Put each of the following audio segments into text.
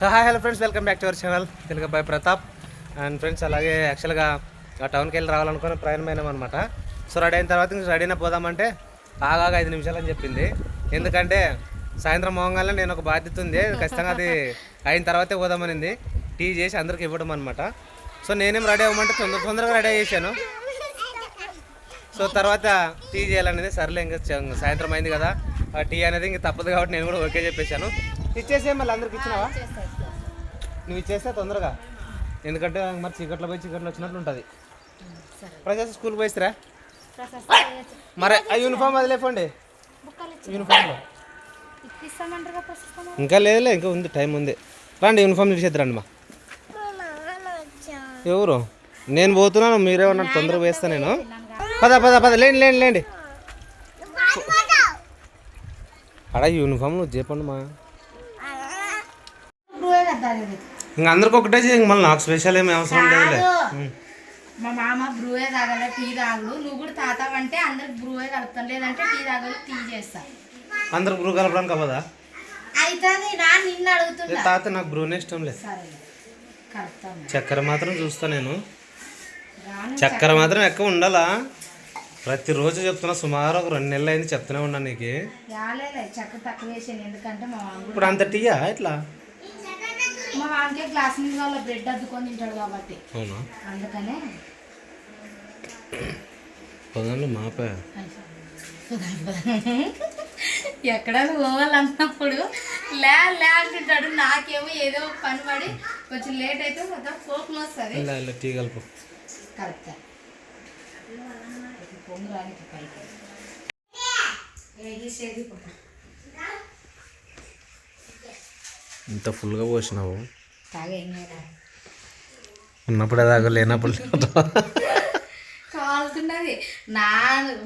Hi hello friends welcome back to our channel Telugu by Pratap and friends అలాగే యాక్చువల్గా ఆ టౌన్కి వెళ్ళి రావాలనుకుని ప్రయాణమైనాం అనమాట సో రెడీ అయిన తర్వాత ఇంక రెడీ అయినా పోదామంటే ఆగాగా ఐదు నిమిషాలు అని చెప్పింది. ఎందుకంటే సాయంత్రం మోగంగానే నేను ఒక బాధ్యత ఉంది. ఖచ్చితంగా అది అయిన తర్వాతే పోదామనింది. టీ చేసి అందరికి ఇవ్వడం అనమాట సో నేనేం రెడీ అవ్వమంటే తొందర తొందరగా రెడీ చేశాను సో తర్వాత టీ చేయాలనేది సర్లే ఇంకా సాయంత్రం అయింది కదా. ఆ టీ అనేది ఇంక తప్పదు కాబట్టి నేను కూడా ఓకే చెప్పేశాను. ఇచ్చేసే మళ్ళీ అందరికి ఇచ్చినావా? నువ్వు ఇచ్చేస్తే తొందరగా. ఎందుకంటే మరి చీకట్లో పోయి చీకట్లో వచ్చినట్లు ఉంటుంది. ప్రజెస్ స్కూల్కి పోయిస్తారా? మరి ఆ యూనిఫామ్ వదిలేపోండి. యూనిఫామ్లో ఇంకా లేదులే ఇంకా ఉంది టైం ఉంది. రండి యూనిఫామ్ తీసేద్దరండి మా. ఎవరు? నేను పోతున్నాను మీరే ఉన్నాడు తొందరగా వేస్తా నేను. పద పద పద లేండి లేండి లేండి. అడా యూనిఫామ్ నువ్వు చెప్పండి మా ఇంక అందరికి ఒకటే చేయి, మళ్ళీ నాకు స్పెషల్ ఏమి అవసరం లేదులే. ఉం. మా మామ బ్రూయే తాగల టీ తాగుడు. నువ్వు కూడా తాతావంటే అందరికి బ్రూయే కలుపుతాను లేదంటే టీ తాగలు టీ చేస్తా. అందరు బ్రూ కలపడానికి అవ్వదా? అవుతుంది నా నిన్ను అడుగుతున్నా. తాత నాకు బ్రూనే ఇష్టం లేదు చక్కెర మాత్రం చూస్తా నేను. చక్కెర మాత్రం ఎక్కువ ఉండాలా? ప్రతిరోజు చెప్తున్నా సుమారు ఒక రెండు నెలలు అయింది చెప్తూనే ఉన్నాను నీకు. ఇప్పుడు అంత టీయా ఇట్లా మా మామకే గ్లాస్ మీద వాళ్ళ బ్రెడ్ అద్దుకొని తింటాడు కాబట్టి. అవునా? అందుకనే. పదండి మాపే. ఎక్కడ నువ్వు పోవాలన్నప్పుడు లే లే అంటుంటాడు. నాకేమో ఏదో పని పడి కొంచెం లేట్ అయితే మొత్తం కోపం వస్తుంది. టీ కలుపు. కరెక్ట్ పొంగరానికి పైకి. ఇంత ఫుల్గా పోసినావు. ఉన్నప్పుడు దాకా లేనప్పుడు కాలుతున్నది నా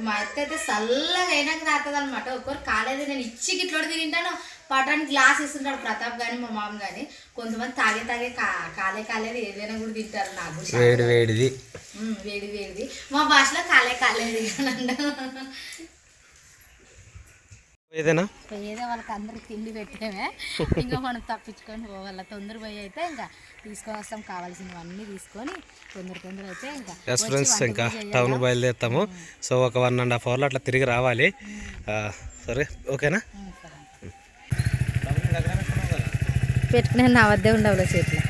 మా అత్త అయితే చల్లగా అయినాక తాగుతుంది అనమాట ఒక్కరు కాలేదు నేను ఇచ్చి గిట్లోడు తింటాను పటానికి గ్లాస్ ఇస్తుంటాడు ప్రతాప్ కానీ మా మామ కానీ కొంతమంది తాగే తాగే కాలే కాలేదు ఏదైనా కూడా తింటారు నాకు. వేడి వేడిది. వేడి వేడిది. మా భాషలో కాలే కాలేదు అంటారు. ఏదైనా? పోయేదే వాళ్ళకి అందరికి తిండి పెట్టేమే ఇంకా మనం తప్పించుకొని పోవాల. తొందర పోయి అయితే ఇంకా తీసుకొని వస్తాం కావాల్సినవన్నీ తీసుకొని తొందర తొందర అయితే ఇంకా ఎస్ ఫ్రెండ్స్ ఇంకా టౌన్ బయలుదేరుతాము. సో ఒక వన్ అండ్ హాఫ్ అవర్లో అట్లా తిరిగి రావాలి. సరే ఓకేనా? పెట్టుకునే నా వద్దే ఉండవులే చేతిలో.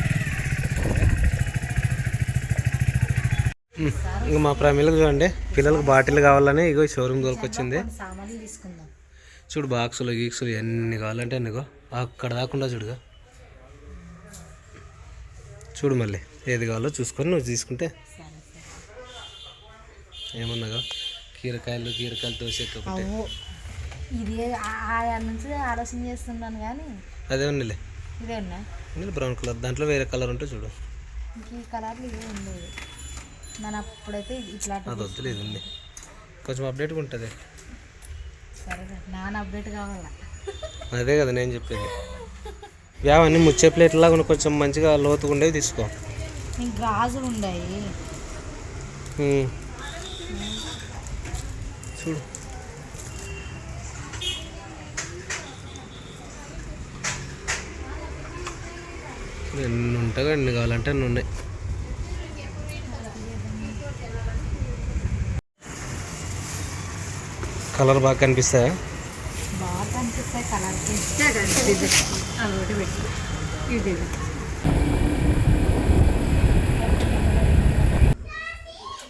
ఇంకా మా ప్రమిలకు చూడండి. పిల్లలకు బాటిల్ కావాలని ఇగో షోరూమ్ దొరికొచ్చింది. సామాన్లు తీసుకుందాం. చూడు బాక్సులు గీక్సులు ఎన్ని కావాలంటే అన్నిగో అక్కడ దాకుండా చూడుగా చూడు మళ్ళీ ఏది కావాలో చూసుకొని నువ్వు తీసుకుంటే. ఏమన్నాగా కీరకాయలు కీరకాయలు అవ్వు ఇది నుంచి ఆలోచన చేస్తున్నాను కానీ అదే ఉన్నిలే ఇదే ఉన్నా? Brown colour. దాంట్లో వేరే కలర్ ఉంటే చూడు. ఈ కలర్లు ఇవే నేను అప్పుడైతే ఇట్లా అది వద్దులే ఇది ఉంది. కొంచెం అప్డేట్గా ఉంటుంది. నాన్న అప్డేట్ కావాలా? అదే కదా నేను చెప్పేది. యావన్నీ ముచ్చే ప్లేట్లాగా కొంచెం మంచిగా లోతుగా ఉండేవి తీసుకో. గాజులు ఉన్నాయి. చూడు. ఎన్ని ఉంటాయి ఎన్ని కావాలంటే అన్ని ఉన్నాయి. కలర్ బాగా కనిపిస్తాయా? బాగా కనిపిస్తాయి కలర్. ఇది.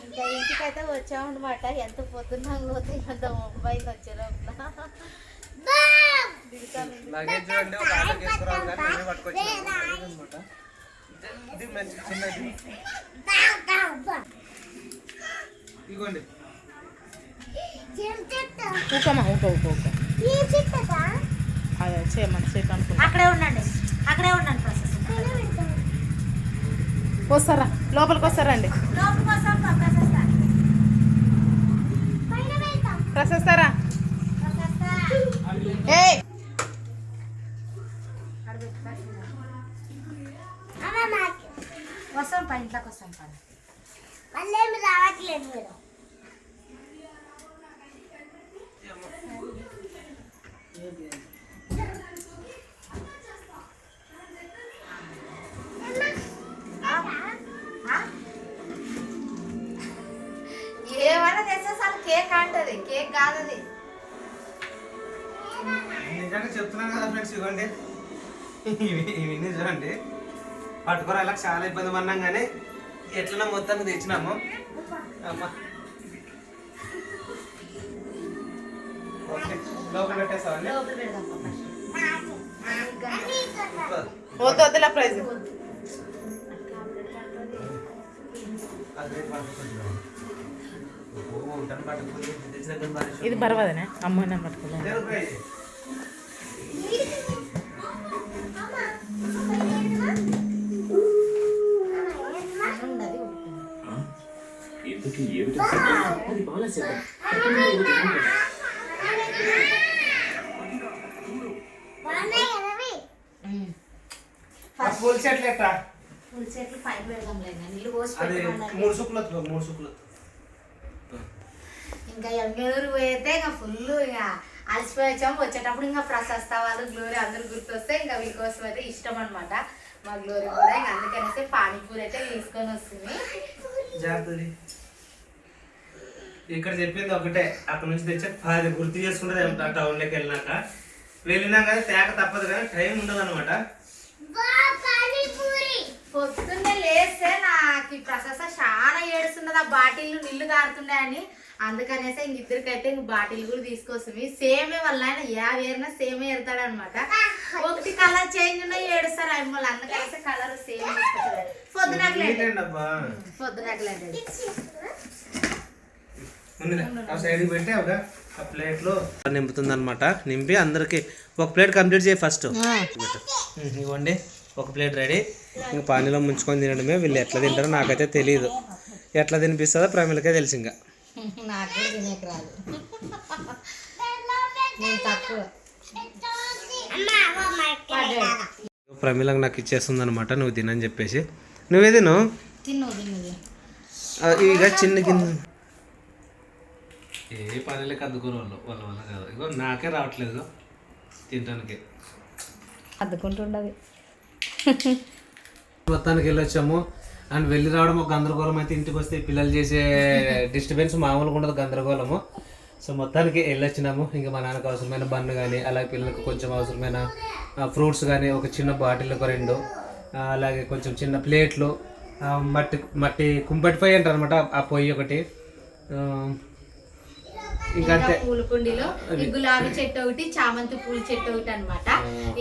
ఇంకా ఇంటికైతే వచ్చామన్నమాట. ఎంత పొద్దున్న పోతే ఎంత ముంబై వచ్చేలోపల. లగేజ్ చూడండి ఒక ఆటో తీసుకురావాలి కానీ నేనే పట్టుకొచ్చాను లగేజ్ అన్నమాట. ఇది మంచి చిన్నది. ఇగోండి. ఊకమ్మా ఊక ఊక ఊక అదే చేయమని సేపు అనుకుంటా అక్కడే ఉండండి. అక్కడే ఉండండి ప్రాసెస్ వస్తారా లోపలికి వస్తారండి లోపలికి వస్తాం ప్రాసెస్ ప్రశస్తారా? ఏ వస్తాం పై ఇంట్లోకి వస్తాం పద. మళ్ళీ రావట్లేదు మీరు. ఏమైనా తెచ్చేసాను కేక్ అంటది కేక్ కాదు నిజంగా చెప్తున్నాను కదా ఫ్రెండ్స్ ఇవ్వండి. ఇవన్నీ చూడండి పట్టుకోరాలకు చాలా ఇబ్బంది పడినాం కానీ ఎట్లనో మొత్తానికి తెచ్చినాము. అమ్మా. లోపల పాప వద్దు వద్దులా ప్రైజ్. ఇది బరవదనే అమ్మ నేను పట్టుకున్నాను ఏమిటి? పూల చెట్లు ఎట్లా? ఫుల్ చెట్లు పైన పెడదాంలే ఇంకా. నీళ్ళు పోసి అది. మూడు సుక్కులు వద్దు, మూడు సుక్కులు వద్దు. ఇంకా ఎంగళూరు పోయితే ఇంకా ఫుల్ ఇక అలసిపోయి వచ్చాము. వచ్చేటప్పుడు ఇంకా ప్రశస్త వాళ్ళు గ్లోరీ అందరు గుర్తొస్తే ఇంకా వీళ్ళ కోసం అయితే ఇష్టం అనమాట మా గ్లోరీ కూడా. ఇంకా అందుకనేసి పానీపూరి అయితే తీసుకొని వస్తుంది. జాగ్రత్తది. ఇక్కడ చెప్పింది ఒకటే. అక్కడ నుంచి తెచ్చే పది గుర్తు చేసుకుంటే టౌన్లోకి వెళ్ళినాక. వెళ్ళినాక కదా తేక తప్పదు కానీ టైం ఉండదు అనమాట. పొద్దున్నే లేస్తే నాకు ఈ ప్రశస్త చాలా ఏడుస్తున్నది. ఆ బాటిల్ నీళ్ళు కారుతుండే అని. అందుకనేసి ఇంక ఇద్దరికైతే ఇంక బాటిల్ కూడా తీసుకొస్తుంది సేమే వాళ్ళ ఆయన యా వేరినా సేమే ఎడతాడు అనమాట ఒకటి కలర్ చేంజ్ ఉన్నాయి ఏడుస్తారు ఆయన వాళ్ళు అందుకనేసి కలర్ సేమ్ ఆ ప్లేట్లో. నింపుతుంది అనమాట నింపి అందరికి ఒక ప్లేట్ కంప్లీట్ చేయి ఫస్ట్. ఇవ్వండి ఒక ప్లేట్ రెడీ. ఇంకా పానీలో ముంచుకొని తినడమే వీళ్ళు ఎట్లా తింటారో నాకైతే తెలియదు ఎట్లా తినిపిస్తుందో ప్రమిళకే తెలిసి ఇంకా. ప్రమిళకు నాకు ఇచ్చేస్తుంది అనమాట నువ్వు తినని చెప్పేసి. నువ్వే తిను? ఇక చిన్న గిన్నె. ఏ పనులకి అద్దుకోరు వాళ్ళు వాళ్ళ వల్ల కాదు. ఇగో నాకే రావట్లేదు తినడానికి అద్దుకుంటుండదు. మొత్తానికి వెళ్ళొచ్చాము. అండ్ వెళ్ళి రావడం ఒక గందరగోళం అయితే ఇంటికి వస్తే పిల్లలు చేసే డిస్టర్బెన్స్ మామూలుగా ఉండదు గందరగోళము. సో మొత్తానికి వెళ్ళొచ్చినాము. ఇంకా మా నాన్నకు అవసరమైన బన్ను కానీ అలాగే పిల్లలకు కొంచెం అవసరమైన ఫ్రూట్స్ కానీ ఒక చిన్న బాటిల్ ఒక రెండు అలాగే కొంచెం చిన్న ప్లేట్లు మట్టి మట్టి కుంపటి పొయ్యి అంటారు అనమాట ఆ పొయ్యి ఒకటి. ఇంకా పూల కుండీలో ఈ గులాబీ చెట్టు ఒకటి చామంతి పూల చెట్టు ఒకటి అన్నమాట.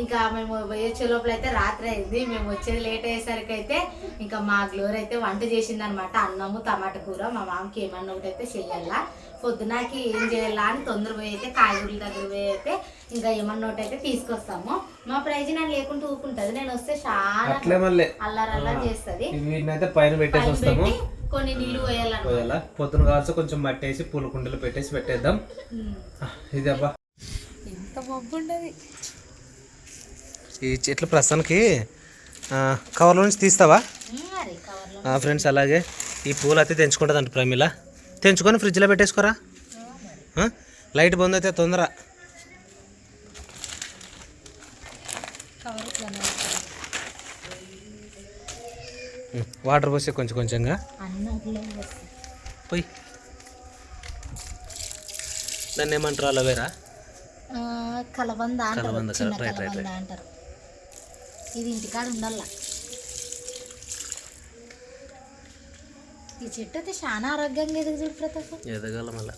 ఇంకా మేము వచ్చే లోపల అయితే రాత్రి అయింది. మేము వచ్చేది లేట్ అయ్యేసరికి అయితే ఇంకా మా గ్లోర్ అయితే వంట చేసింది అనమాట అన్నము టమాటా కూర. మా మామకి ఏమన్నా ఒకటి అయితే చెయ్యాలా. పొద్దునకి ఏం చేయాలా అని తొందర పోయి అయితే కాయగూరల దగ్గర పోయి అయితే ఇంకా ఏమన్నా ఒకటి అయితే తీసుకొస్తాము. మా ప్రైజ్ నేను లేకుండా ఊకుంటది నేను వస్తే చాలా అట్లే మళ్ళీ. అల్లరి అల్లరి చేస్తుంది. పైన పెట్టేసి వస్తాము. కొన్ని పోయాలా? పొద్దున కావాల్సి కొంచెం మట్టి వేసి పూల కుండీలో పెట్టేసి పెట్టేద్దాం. ఇది అబ్బా. ఎంత ఈ చెట్లు ప్రస్తుతానికి ఆ, కవర్లో నుంచి తీస్తావా? ఫ్రెండ్స్ అలాగే. ఈ పూలు అయితే తెంచుకుంటుందంట ప్రమిళ తెంచుకొని ఫ్రిడ్జ్లో పెట్టేసుకోరా? లైట్ బంద్ అయితే తొందర. వాటర్ పోసి కొంచెం కొంచెంగా. పోయి. దాన్ని ఏమంటారు అలవేరా కలబంద కలబంద, రైట్, రైట్, అంటారు. ఇది ఇంటికాడ ఉండాల. ఈ చెట్టు అయితే చాలా ఆరోగ్యంగా ఎదుగు చూడు ప్రతాప్. ఎదగాల మళ్ళా.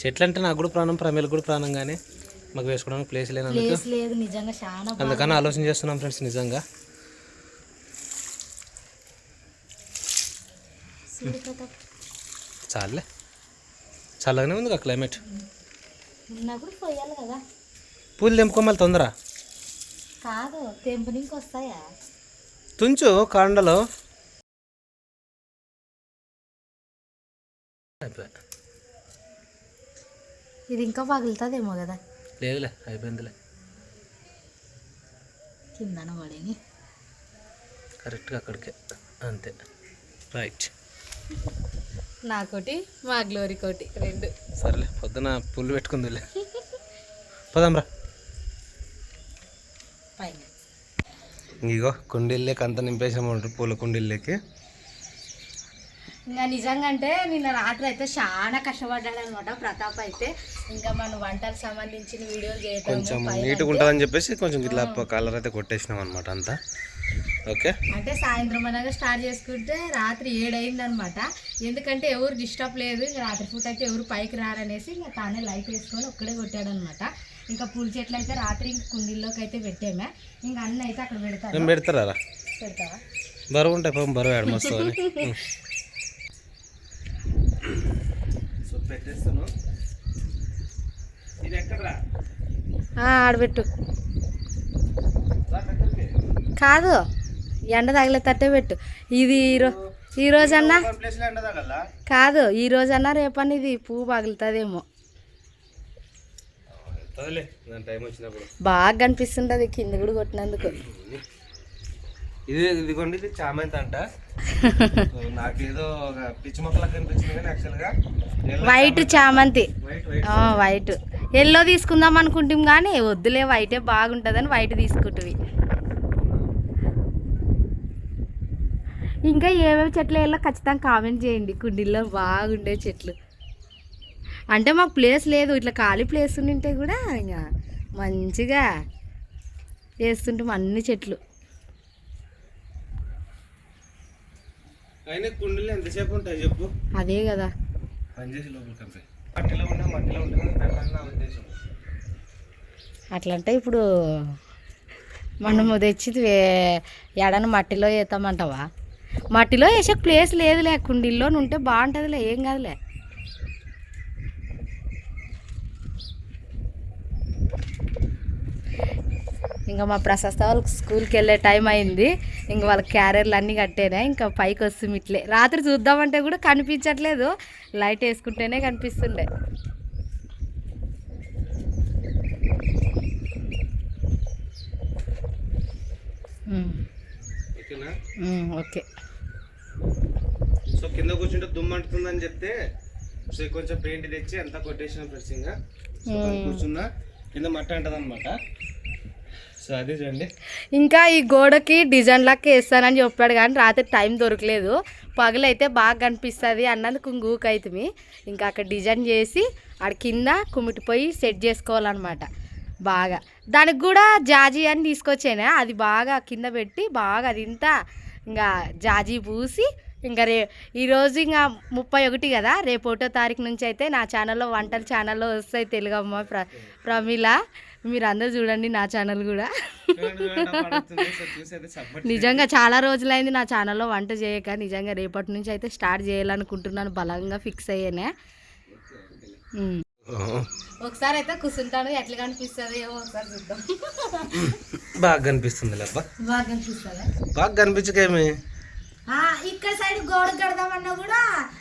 చెట్లు అంటే నాకు కూడా ప్రాణం ప్రమేలకు కూడా ప్రాణం కానీ మాకు వేసుకోవడానికి ప్లేస్ లేనందుకు. లేదు నిజంగా చాలా. అందుకని ఆలోచన చేస్తున్నాం ఫ్రెండ్స్ నిజంగా. చాలే చల్లగానే ఉంది కదా క్లైమేట్ కదా. పూలు తెంపుకోమని తొందర. కాదు తెంపునికి వస్తాయా? తుంచు కాండలో. ఇది ఇంకా పగులుతుందేమో కదా. లేదులే అయిపోయిందిలే. కిందన కరెక్ట్గా అక్కడికే అంతే. రైట్. నాకోటి మా గ్లోరీ కోటి రెండు. సరేలే పొద్దున పుల్లు పెట్టుకుందిలే. పోదాంరా పైన. ఇగో కుండీల్లోకి అంత నింపేసాము పూల కుండీల్లోకి. ఇంకా నిజంగా అంటే నిన్న రాత్రి అయితే చాలా కష్టపడ్డాడు అనమాట ప్రతాప్ అయితే. ఇంకా మన వంటలకు సంబంధించిన వీడియోలు చేయటం కొంచెం నీట్గా ఉంటుందని చెప్పేసి కొంచెం ఇట్లా కలర్ అయితే కొట్టేసినాం అనమాట అంతా. ఓకే? అంటే సాయంత్రం అనగా స్టార్ట్ చేసుకుంటే రాత్రి ఏడైంది అనమాట ఎందుకంటే ఎవరు డిస్టర్బ్ లేదు ఇంకా రాత్రి పూట అయితే ఎవరు పైకి రారనేసి ఇంకా తానే లైట్ వేసుకొని ఒక్కడే కొట్టాడు అనమాట ఇంకా పూల చెట్లు అయితే రాత్రి ఇంక కుండీల్లోకి అయితే పెట్టామే. ఇంకా అన్నీ అయితే అక్కడ పెడతాను మేము పెడతారా పెడతావా? బరువు ఉంటాయి పాపం బరువు ఆడ మస్తు అని సో పెట్టేస్తాను. ఆడబెట్టు. కాదు ఎండ తగిలేటట్టే పెట్టు. ఇది ఈరో ఈ రోజన్నా? కదా ఈ రోజన్నా రేపన్నా ఇది పువ్వు పగులుతుందేమో. బాగా కనిపిస్తుంటది కింద కూడా కొట్టినందుకు. ఇది ఇదిగోండి ఇది చామంతి అంట. నాకేదో ఒక పిచ్చి మొక్కలకు కనిపించింది కానీ యాక్చువల్గా వైట్ చామంతి. వైట్ ఎల్లో తీసుకుందాం అనుకుంటాం కానీ వద్దులే వైటే బాగుంటుందని వైట్ తీసుకుంటుంది ఇంకా ఏమేమి చెట్లు వెళ్ళో ఖచ్చితంగా కామెంట్ చేయండి. కుండీల్లో బాగుండే చెట్లు. అంటే మాకు ప్లేస్ లేదు ఇట్లా ఖాళీ ప్లేస్ ఉంటే కూడా ఇంకా మంచిగా వేస్తుంటాం అన్ని చెట్లు. అయినా కుండీలు ఎంతసేపు ఉంటాయి చెప్పు? అదే కదా. పనిచేసి లోపలికి కంపే మట్టిలో ఉన్నా మట్టిలో ఉంటుంది పెట్టాలని నా ఉద్దేశం. అట్లంటే ఇప్పుడు మనము తెచ్చి ఎడన మట్టిలో వేస్తామంటావా? మట్టిలో వేసే ప్లేస్ లేదులే కుండీల్లో ఉంటే బాగుంటుందిలే ఏం కాదులే. ఇంకా మా ప్రశస్త వాళ్ళకి స్కూల్కి వెళ్ళే టైం అయింది. ఇంకా వాళ్ళ క్యారియర్లు అన్నీ కట్టేనా ఇంకా పైకి వస్తుంది ఇట్లే. రాత్రి చూద్దామంటే కూడా కనిపించట్లేదు. లైట్ వేసుకుంటేనే కనిపిస్తుండే. ఓకే. సో కింద కూర్చుంటే దుమ్ము అంటుతుందని చెప్తే సో కొంచెం పెయింట్ తెచ్చి అంతా కొట్టేసిన పైన కూర్చున్నా. కింద మట్టి అంటది అనమాట సో అదే చూడండి. ఇంకా ఈ గోడకి డిజైన్ లాగా వేస్తానని చెప్పాడు కానీ రాత్రి టైం దొరకలేదు. పగలైతే బాగా కనిపిస్తుంది అన్నందుకు ఇంకూకైతుంది ఇంకా అక్కడ డిజైన్ చేసి ఆడ కింద కుమిటిపోయి సెట్ చేసుకోవాలన్నమాట. బాగా. దానికి కూడా జాజీ అని తీసుకొచ్చాను. అది బాగా కింద పెట్టి బాగా అది ఇంత ఇంకా జాజీ పూసి ఇంకా రే ఈరోజు ఇంకా ముప్పై ఒకటి కదా. రేపు ఒకటో తారీఖు నుంచి అయితే నా ఛానల్లో వంటల ఛానల్లో వస్తాయి తెలుగమ్మ ప్ర ప్రమిళ మీరు అందరూ చూడండి నా ఛానల్ కూడా నిజంగా చాలా రోజులైంది నా ఛానల్లో వంట చేయక. నిజంగా రేపటి నుంచి అయితే స్టార్ట్ చేయాలనుకుంటున్నాను. బలంగా ఫిక్స్ అయ్యానే. ఒకసారి అయితే కూర్చుంటాను ఎట్లా కనిపిస్తుంది ఏమో ఒకసారి చూద్దాం. బాగా కనిపిస్తుంది అబ్బా. బాగా కనిపిస్తుందా? బాగా కనిపించకేమి ఇక్కడ సైడ్ గోడ కడదామన్నా కూడా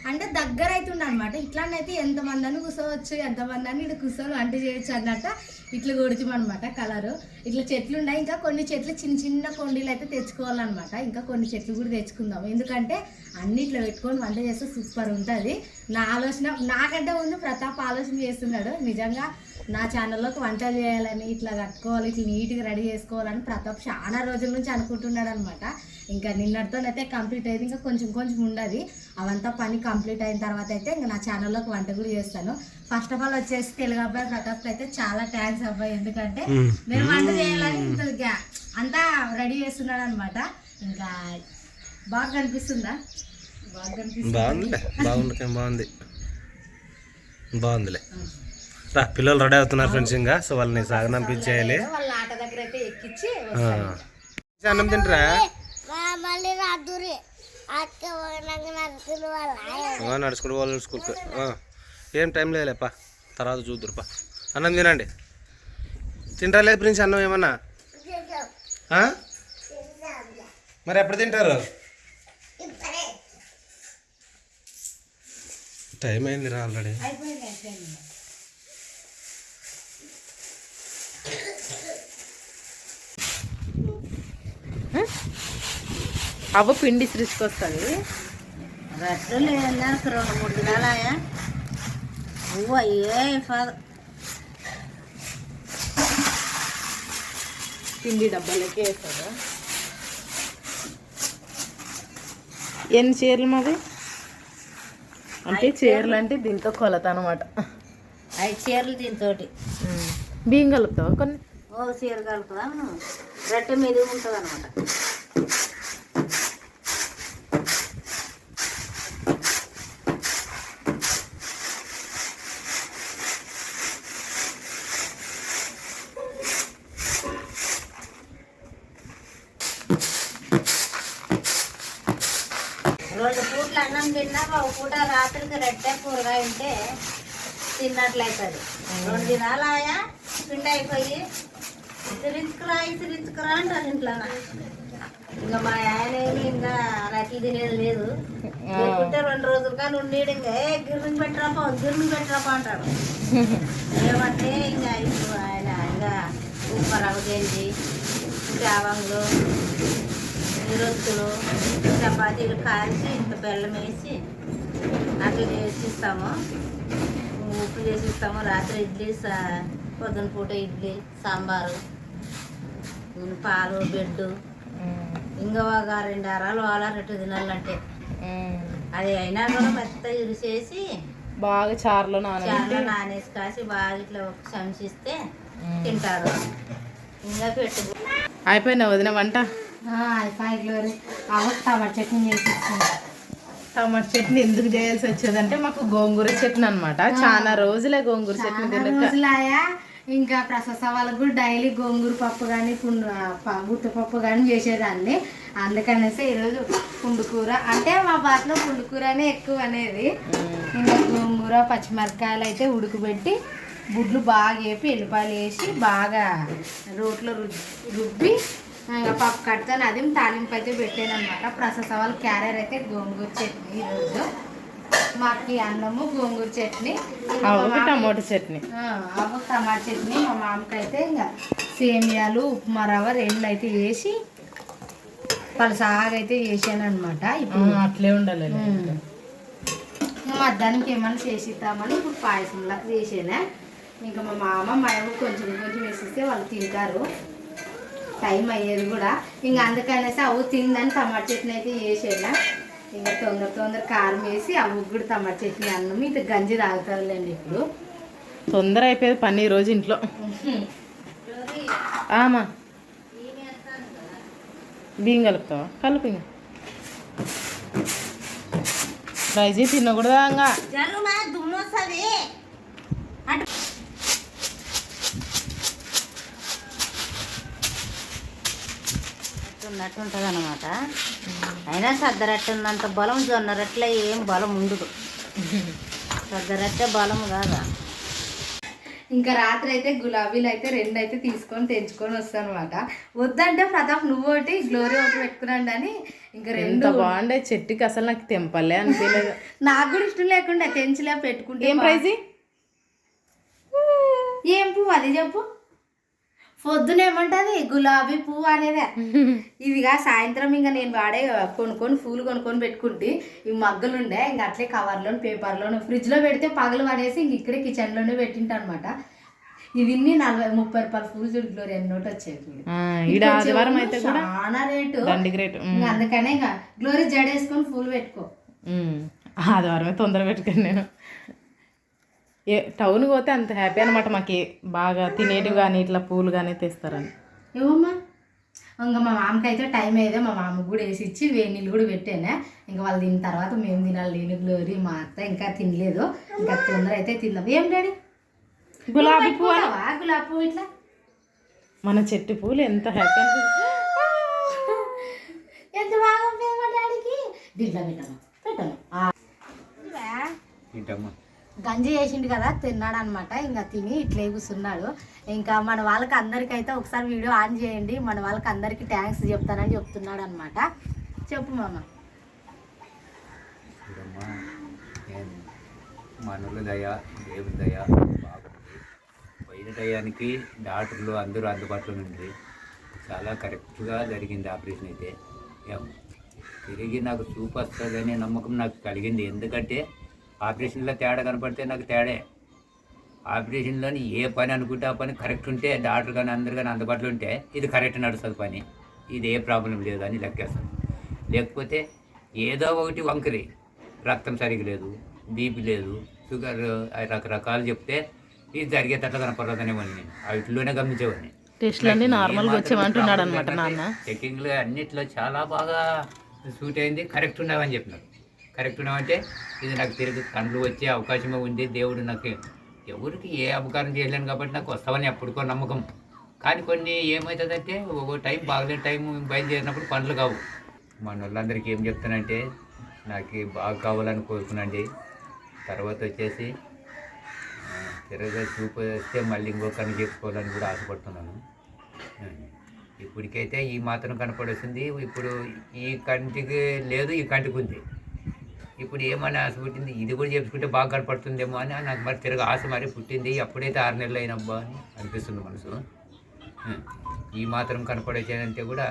అంటే దగ్గర అవుతుండ అనమాట ఇట్లానైతే ఎంతమంది అని కూర్చోవచ్చు ఎంతమంది అని ఇటు కూర్చొని వంట చేయొచ్చు అన్నట్టు. ఇట్లా కొడుతామన్నమాట కలరు. ఇట్లా చెట్లు ఉన్నాయి. ఇంకా కొన్ని చెట్లు చిన్న చిన్న కొండీలు అయితే తెచ్చుకోవాలన్నమాట. ఇంకా కొన్ని చెట్లు కూడా తెచ్చుకుందాం. ఎందుకంటే అన్ని ఇట్లా పెట్టుకొని వంట చేస్తే సూపర్ ఉంటుంది. నా ఆలోచన నాకంటే ముందు ప్రతాప్ ఆలోచన చేస్తున్నాడు. నిజంగా నా ఛానల్లోకి వంట చేయాలని ఇట్లా కట్టుకోవాలి ఇట్లా నీట్గా రెడీ చేసుకోవాలని ప్రతాప్ చాలా రోజుల నుంచి అనుకుంటున్నాడు అనమాట ఇంకా నిన్నటితోనైతే కంప్లీట్ అయింది. ఇంకా కొంచెం కొంచెం ఉండదు. అవంతా పని కంప్లీట్ అయిన తర్వాత అయితే ఇంకా నా ఛానల్లోకి వంట కూడా చేస్తాను. ఫస్ట్ ఆఫ్ ఆల్ వచ్చేసి తెలుగు అబ్బాయి ప్రతాప్ అయితే చాలా థ్యాంక్స్ అబ్బాయి. ఎందుకంటే నేను వంట చేయాలని ఇంత అంతా రెడీ చేస్తున్నాడు అనమాట ఇంకా బాగా కనిపిస్తుందా? బాగా కనిపిస్తుంది? బాగుందిలే. బాగుంది బాగుంది. బాగుందిలే. రా పిల్లలు రెడీ అవుతున్నారు ఫ్రెండ్స్ ఇంకా. సో వాళ్ళని సాగనంపించేయాలి. వాళ్ళ ఆట దగ్గర అయితే ఎక్కించి ఆ. అన్నం తింటరా? మళ్ళీ నడుచుకుంటూ వాళ్ళు స్కూల్కి. ఏం టైం లేదులేపా. తర్వాత చూద్దురుపా. అన్నం తినండి. తింటారా లేదు ప్రిన్స్ అన్నం ఏమన్నా? మరి ఎప్పుడు తింటారు? టైం అయింది రా ఆల్రెడీ అయిపోయింది అయిపోయింది అవ్వ పిండి లేదా రెండు మూడు దినాలయా ఏ పిండి డబ్బాలకి వేస్తారా ఎన్ని చీరలు మాది అంటే చీరలు అంటే దీంతో కొలత అనమాట ఐదు చీరలు దీంతో బియ్యం కలుపుతావా కొన్ని? ఓ చీర కలుపుదా. మనం రొట్టె మీద ఉంటుంది అనమాట రెండు పూట్ల అన్నం తిన్నాక ఒక పూట రాత్రికి రెట్టే కూరగాయ ఉంటే తిన్నట్లయితుంది. రెండు దినాలు ఆయా పిండి అయిపోయి ఇసిరించుకురా ఇసిరించుకురా అంటారు ఇంట్లో. ఇంకా మా ఆయన ఏమి ఇంకా రట్లు తినేది లేదు లేకుంటే రెండు రోజులు కానీ ఉండేది ఇంకా. ఏ గిర్ని పెట్టరాపా గిర్ని పెట్టరాపా అంటాడు. ఏమంటే ఇంకా ఇప్పుడు ఆయన ఇంకా ఉప్పు రవ్వ చేసి చావంగులు రొత్తులు చపాతీలు కాల్చి ఇంత బెల్లం వేసి అట్లా చేసిస్తాము. ఉప్పు చేసిస్తాము. రాత్రి ఇడ్లీ పొద్దున పూట ఇడ్లీ సాంబారు పాలు బెడ్ ఇంకా ఒక రెండు అరాలు వాళ్ళ రెండు తినాలంటే. అది అయినా కూడా మెత్త ఇరిసేసి బాగా చారులో నాన చాలా నానేసి కాసి బాగా ఇట్లా చంచిస్తే తింటారు. ఇంకా పెట్టు అయిపోయినా వదిన వంట? గ్లోరీ. టమాటా చట్నీ చేసి ఇచ్చింది. టమాటా చట్నీ ఎందుకు చేయాల్సి వచ్చేదంటే మాకు గోంగూర చట్నీ అనమాట చాలా రోజులే గోంగూర చట్నీ రోజులాయా ఇంకా ప్రసస వాళ్ళకు కూడా డైలీ గోంగూర పప్పు కానీ పుండు ప- గుత్తపప్పు కానీ చేసేదాన్ని. అందుకనేసి ఈరోజు పుండుకూర అంటే మా బాటలో పుండుకూరనే ఎక్కువ అనేది. ఇంకా గోంగూర పచ్చిమిరపకాయలు అయితే ఉడకబెట్టి గుడ్లు బాగా వేపి ఎల్లిపాయలు వేసి బాగా రోట్లో రుబ్బి రుబ్బి ఇంకా పప్పు కడతాను అది తాలింపు అయితే పెట్టాను అనమాట ప్రసస వాళ్ళ క్యారెట్ అయితే గోంగూర చట్నీ ఈరోజు మాకు ఈ అన్నము గోంగూర చట్నీ అవి టమాటా చట్నీ. టమాటా చట్నీ మా మామకి అయితే ఇంకా సేమియాలు ఉప్మా రవ్వ రెండు అయితే వేసి పలసాగా అయితే చేసాను అనమాట ఇప్పుడు అట్లే ఉండాలి మధ్యాహ్నానికి ఏమైనా చేసి ఇద్దామని ఇప్పుడు పాయసంలా చేసానా ఇంకా మా మామ మా కొంచెం కొంచెం వేసిస్తే వాళ్ళు తింటారు. టైం అయ్యేది కూడా. ఇంకా అందుకనేసి అవ్వ తిందని టమాటా చట్నీ అయితే చేసేనా ఇంకా తొందర తొందర కారం వేసి అవ్వ కూడా టమాటా చట్నీ అన్నం ఇంకా గంజి తాగుతారులేండి ఇప్పుడు. తొందర అయిపోయేది పని ఈ రోజు ఇంట్లో. ఆమా. బియ్యం కలుపుతావా? కలుపు ఇంక. ఫ్రై చేసి తినకూడదా ఇంకా? ఉన్నట్టు ఉంటుంది అనమాట అయినా సద్దరట్టు ఉన్నంత బలం జొన్న రొట్టెలో ఏం బలం ఉండదు. సద్దరట్టే బలం కాదా? ఇంకా రాత్రి అయితే గులాబీలు అయితే రెండు అయితే తీసుకొని తెంచుకొని వస్తాను అనమాట వద్దంటే ప్రతాప్ నువ్వు ఒకటి గ్లోరీ ఒకటి పెట్టుకున్నాండి అని ఇంకా రెండు బాగుండే చెట్టుకి అసలు నాకు తెంపలే అనిపించలేదు. నాకు కూడా ఇష్టం లేకుండా తెంచలే పెట్టుకుంటే ఏం ప్రైజ్? ఏం పువ్వు అది చెప్పు. పొద్దున ఏమంటది గులాబీ పువ్వు అనేదే. ఇదిగా సాయంత్రం ఇంకా నేను వాడే కొనుక్కొని పూలు కొనుక్కొని పెట్టుకుంటే. ఈ మగ్గలు ఉండే ఇంకా అట్లే కవర్లోను పేపర్లోను ఫ్రిడ్జ్లో పెడితే పగలు పడేసి ఇంక ఇక్కడే కిచెన్లోనే పెట్టింటా అనమాట ఇవన్నీ నలభై ముప్పై రూపాయల పూలు చూడు గ్లోరీ ఎన్నోటి వచ్చాయి ఆదివారం అయితే కూడా చాలా రేటు. అందుకనే ఇంకా గ్లోరీ జడేసుకొని పూలు పెట్టుకో. ఆదివారమే తొందర పెట్టుకుని నేను. ఏ టౌన్కి పోతే అంత హ్యాపీ అనమాట మాకు. బాగా తినేటివి కానీ ఇట్లా పూలు కానీ తెస్తారని. ఏమమ్మా ఇంకా మా మామకి అయితే టైం అయితే మా మామకు కూడా వేసి ఇచ్చి వేడి నీళ్ళు కూడా పెట్టానే. ఇంకా వాళ్ళు తిన్న తర్వాత మేము తినాలి. నేను గ్లోరీ మా అత్త ఇంకా తినలేదు. ఇంకా తొందర అయితే తిందాం. ఏం డాడీ? గులాబీ పువ్వు? గులాబీ పువ్వు ఇట్లా? మన చెట్టు పూలు ఎంత హ్యాపీ ఎంత బాగా డాడీకి? దీంట్లో పెట్టాను పెట్టాను. గంజి చేసిండు కదా తిన్నాడు అనమాట ఇంకా తిని ఇట్లే కూర్చున్నాడు ఇంకా మన వాళ్ళకి అందరికైతే ఒకసారి వీడియో ఆన్ చేయండి. మన వాళ్ళకి అందరికీ థ్యాంక్స్ చెప్తానని చెప్తున్నాడు అనమాట చెప్పు మామ. మనలు నేను మనుల దయ దేవుని దయ బాగుంది పోయిన టయానికి డాక్టర్లు అందరూ అందుబాటులో ఉంది చాలా కరెక్ట్గా జరిగింది ఆపరేషన్ అయితే. తిరిగి నాకు చూపు వస్తుందనే నమ్మకం నాకు కలిగింది. ఎందుకంటే ఆపరేషన్లో తేడా కనపడితే నాకు తేడే. ఆపరేషన్లోని ఏ పని అనుకుంటే ఆ పని కరెక్ట్ ఉంటే డాక్టర్ కానీ అందరు కానీ అందుబాటులో ఉంటే ఇది కరెక్ట్ నడుస్తుంది పని. ఇది ఏ ప్రాబ్లం లేదు అని లెక్కేస్తాను. లేకపోతే ఏదో ఒకటి వంకరి. రక్తం సరిగా లేదు బీపీ లేదు షుగర్ రకరకాలు చెప్తే ఇది జరిగేటట్లు కనపడదనేవాడిని నేను. వాటిలోనే గమనించేవాడిని. టెస్టులన్నీ నార్మల్గా వచ్చేమంటున్నాడు అనమాట నాన్న. చెకింగ్లో అన్నిట్లో చాలా బాగా సూట్ అయింది కరెక్ట్ ఉన్నావని చెప్పినారు. కరెక్ట్ అంటే ఇది నాకు తిరిగి కండ్లు వచ్చే అవకాశమే ఉంది. దేవుడు నాకు ఎవరికి ఏ అపకారం చేయలేను కాబట్టి నాకు వస్తామని ఎప్పటికో నమ్మకం. కానీ కొన్ని ఏమవుతుందంటే ఒక టైం బాగలేని టైం బయలుదేరినప్పుడు పనులు కావు. మన వాళ్ళందరికీ ఏం చెప్తానంటే నాకు బాగా కావాలని కోరుకునండి తర్వాత వచ్చేసి ఆ, చూపు వస్తే మళ్ళీ ఇంకొకరిని చెప్పుకోవాలని కూడా ఆశపడుతున్నాను. ఇప్పటికైతే ఈ మాత్రం కనపడొస్తుంది ఇప్పుడు ఈ కంటికి లేదు ఈ కంటికి ఉంది. ఇప్పుడు ఏమని ఆశ పుట్టింది? ఇది కూడా చెప్పుకుంటే బాగా కనపడుతుందేమో అని నాకు మరి తిరగ ఆశ మరి పుట్టింది. అప్పుడైతే ఆరు నెలలు అయినబ్బా అని అనిపిస్తుంది మనసు. ఈ మాత్రం కనపడేసేదంటే కూడా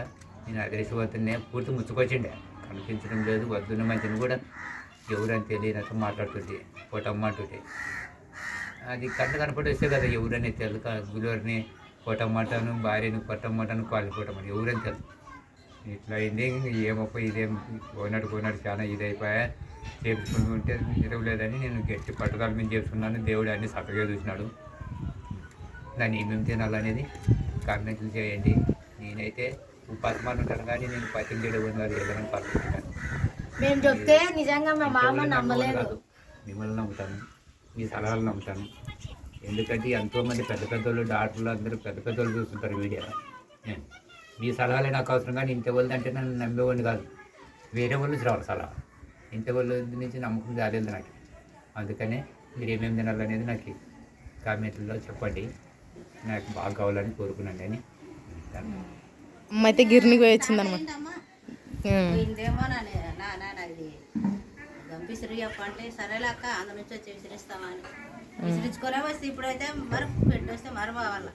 నేను అదృష్టవంతున్నే పూర్తి ముచ్చుకొచ్చిండే. కనిపించడం లేదు వద్దున్న మంచిని కూడా ఎవరని తెలియనట్టు మాట్లాడుతుంది కొటమ్మంటుంటే అది కళ్ళు కనపడేస్తే కదా ఎవరని తెలుక గురువుని కొట్టమంటాను భార్యని కొట్టమంటాను కాలిపోవటం ఎవరని తెలుసు ఇట్లా అయింది ఏమప్ప ఇదేం పోయినట్టు పోయినట్టు చాలా ఇది అయిపోయా చేపించుకుని ఉంటే నిరవలేదని నేను గట్టి పట్టుదల మీద చేసుకున్నాను దేవుడు అన్ని చక్కగా చూసినాడు. దాన్ని ఏమేమి తినాలనేది కామెంట్లు చేయండి. నేనైతే పద్మాలు ఉంటాను కానీ నేను పత్యం చేయడం కాదు ఏదైనా పడుతున్నాను మేము చెప్తే నిజంగా మా మామ నమ్మలేదు. మిమ్మల్ని నమ్ముతాను. మీ సలహాలు నమ్ముతాను. ఎందుకంటే ఎంతోమంది పెద్ద పెద్దోళ్ళు డాక్టర్లు అందరూ పెద్ద పెద్దోళ్ళు చూస్తుంటారు వీడియో మీ సలహాలే నాకు అవసరం కానీ ఇంత వాళ్ళది అంటే నన్ను నమ్మేవాడిని కాదు. వేరే వాళ్ళు రావాలి సలహా. ఇంత వాళ్ళ నుంచి నమ్మకం రాలేదు నాకు. అందుకనే మీరు ఏమేమి తినాలనేది నాకు కామెంట్లో చెప్పండి. నాకు బాగా కావాలని కోరుకున్నాను అని. అమ్మ అయితే గిర్నికి పోయి వచ్చింది అనమాట ఏంటమ్మా పోయిందేమో నాని నా నాన్న ఇది గంపిసిరి చెప్పంటే సరేలే అక్క అందు నుంచి వచ్చి విసిరిస్తామని. విసిరించుకోలే వస్తే ఇప్పుడైతే మరి పెట్టొస్తే మరి బావాల